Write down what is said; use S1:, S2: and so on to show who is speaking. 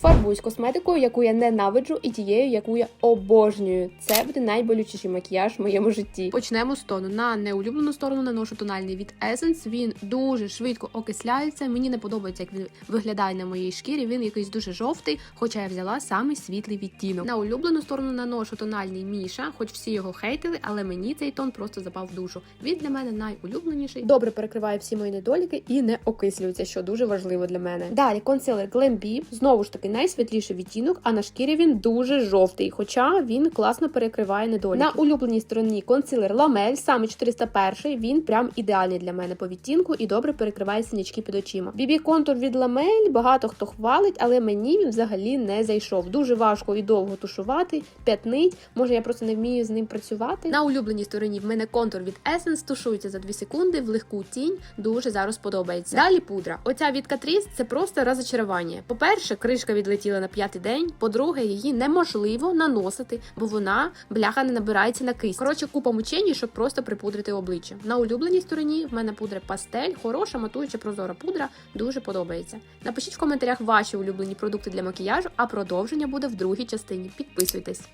S1: Фарбуюсь косметикою, яку я ненавиджу, і тією, яку я обожнюю. Це буде найболючіший макіяж в моєму житті. Почнемо з тону. На неулюблену сторону наношу тональний від Essence. Він дуже швидко окисляється. Мені не подобається, як він виглядає на моїй шкірі. Він якийсь дуже жовтий, хоча я взяла самий світлий відтінок. На улюблену сторону наношу тональний Міша, хоч всі його хейтили, але мені цей тон просто запав в душу. Він для мене найулюбленіший. Добре перекриває всі мої недоліки і не окислюється, що дуже важливо для мене. Далі консилер Glam знову ж таки найсвітліший відтінок, а на шкірі він дуже жовтий, хоча він класно перекриває недоліки. На улюбленій стороні консилер Ламель, саме 401, він прям ідеальний для мене по відтінку і добре перекриває синячки під очима. Бібі контур від Ламель багато хто хвалить, але мені він взагалі не зайшов. Дуже важко і довго тушувати, п'ятнить. Може, я просто не вмію з ним працювати. На улюбленій стороні в мене контур від Essence тушується за 2 секунди в легку тінь. Дуже зараз подобається. Далі пудра. Оця від Catrice – це просто розочарування. По-перше, кришка відлетіла на п'ятий день. По-друге, її неможливо наносити, бо вона бляха не набирається на кисть. Коротше, купа мучень, щоб просто припудрити обличчя. На улюбленій стороні в мене пудра пастель, хороша, матуюча прозора пудра. Дуже подобається. Напишіть в коментарях ваші улюблені продукти для макіяжу, а продовження буде в другій частині. Підписуйтесь.